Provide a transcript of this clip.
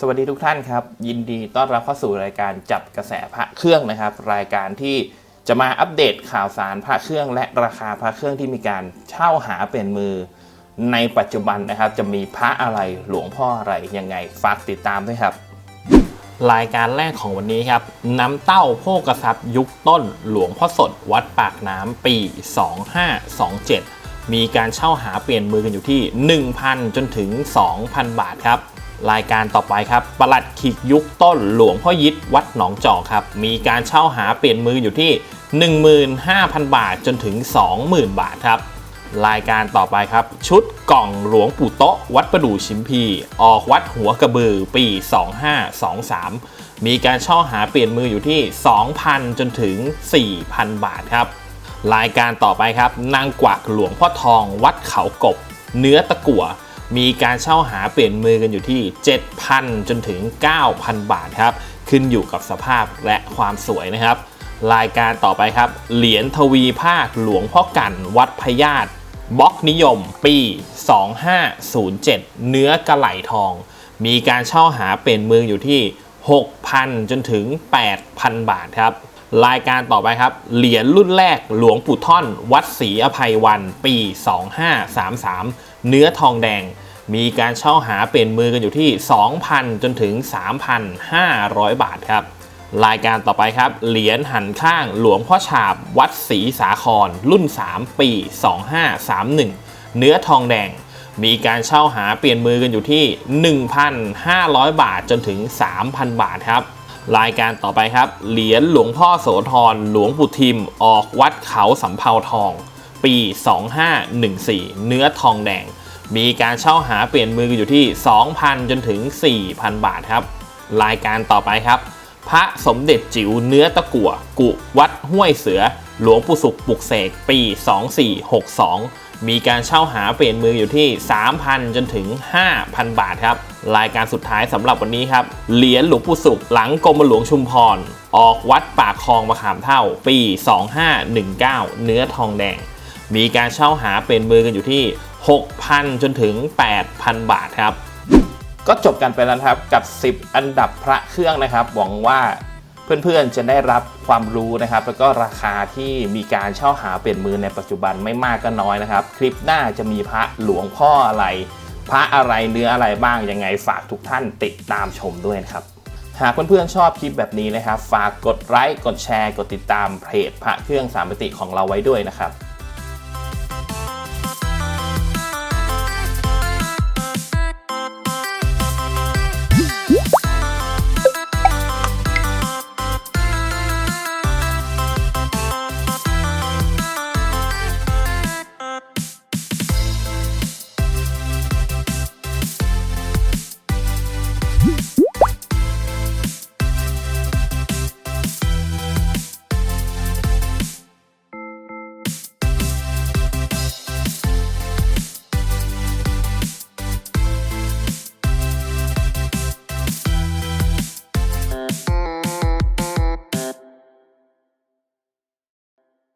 สวัสดีทุกท่านครับ ยินดีต้อนรับเข้าสู่รายการจับกระแสพระเครื่องนะครับ รายการที่จะมาอัปเดตข่าวสารพระเครื่อง และราคาพระเครื่องที่มีการเช่าหาเป็นมือ ในปัจจุบันนะครับ จะมีพระอะไรหลวงพ่ออะไรยังไงฝากติดตามด้วยครับ รายการแรกของวันนี้ครับ น้ำเต้าโภกทรัพย์ยุคต้นหลวงพ่อสด วัดปากน้ำปี 2527 มีการเช่าหาเปลี่ยนมือกันอยู่ที่ 1,000 จนถึง 2,000 บาทครับ รายการต่อไปครับประหลัดขิกยุคต้นหลวงพ่อยิดวัดหนองจอกครับ มีการเช่าหาเปลี่ยนมืออยู่ที่ 15,000 บาทจนถึง 20,000 บาทครับ รายการต่อไปครับ ชุดกล่องหลวงปู่โต๊ะ วัดประดู่ชิมพี ออกวัดหัวกระบือปี 2523 มีการเช่าหาเปลี่ยนมืออยู่ที่ 2,000 จนถึง 4,000 บาทครับ รายการต่อไปครับนางกวักหลวงพ่อทองวัดเขากบ เนื้อตะกั่ว มีการเช่าหาเปลี่ยนมือกันอยู่ที่ 7,000 จนถึง 9,000 บาทครับ ขึ้นอยู่กับสภาพและความสวยนะครับ รายการต่อไปครับ เหรียญทวีภาคหลวงพ่อกันวัดพญาตบล็อกนิยมปี 2507 เนื้อกระไหลทอง มีการเช่าหาเป็นมืออยู่ที่ 6,000 จนถึง 8,000 บาทครับ รายการต่อไปครับ เหรียญรุ่นแรกหลวงปู่ท่อน วัดศรีอภัยวัน ปี 2533 เนื้อทองแดง มีการเช่าหาเป็นมือกันอยู่ที่ 2,000 จนถึง 3,500 บาทครับ รายการต่อไปครับ เหรียญหันข้างหลวงพ่อฉาบ วัดศรีสาคร รุ่น 3 ปี 2531 เนื้อทองแดงมีการเช่าหาเปลี่ยนมือกันอยู่ที่ 1,500 บาทจนถึง 3,000 บาทครับ รายการต่อไปครับ เหรียญหลวงพ่อโสธรหลวงปู่ทิม ออกวัดเขาสำเภาทอง ปี 2514 เนื้อทองแดง มีการเช่าหาเปลี่ยนมืออยู่ที่ 2,000 จนถึง 4,000 บาทครับ รายการต่อไปครับ พระสมเด็จจิ๋วเนื้อตะกั่ว กุวัดห้วยเสือ หลวงปู่สุขปุกเสกปี 2462 มีการเช่าหาเปลี่ยนมืออยู่ที่ 3,000 จนถึง 5,000 บาทครับ รายการสุดท้ายสำหรับวันนี้ครับ เหรียญหลวงปู่สุขหลังกรมหลวงชุมพร ออกวัดปากคลองมะขามเท่า ปี 2519 เนื้อทองแดง มีการเช่าหาเป็นมือกันอยู่ที่ 6,000 จนถึง 8,000 บาทครับ ก็จบกันไปแล้วครับกับ 10 อันดับพระเครื่องนะครับ หวังว่า เพื่อนๆจะได้รับความรู้นะครับ แล้วก็ราคาที่มีการเช่าหาเปลี่ยนมือในปัจจุบันไม่มากก็น้อยนะครับ คลิปหน้าจะมีพระหลวงพ่ออะไร พระอะไรเนื้ออะไรบ้างยังไงฝากทุกท่านติดตามชมด้วยนะครับ หากเพื่อนๆชอบคลิปแบบนี้นะครับ ฝากกดไลค์กดแชร์ กดติดตามเพจพระเครื่องสามมิติของเราไว้ด้วยนะครับ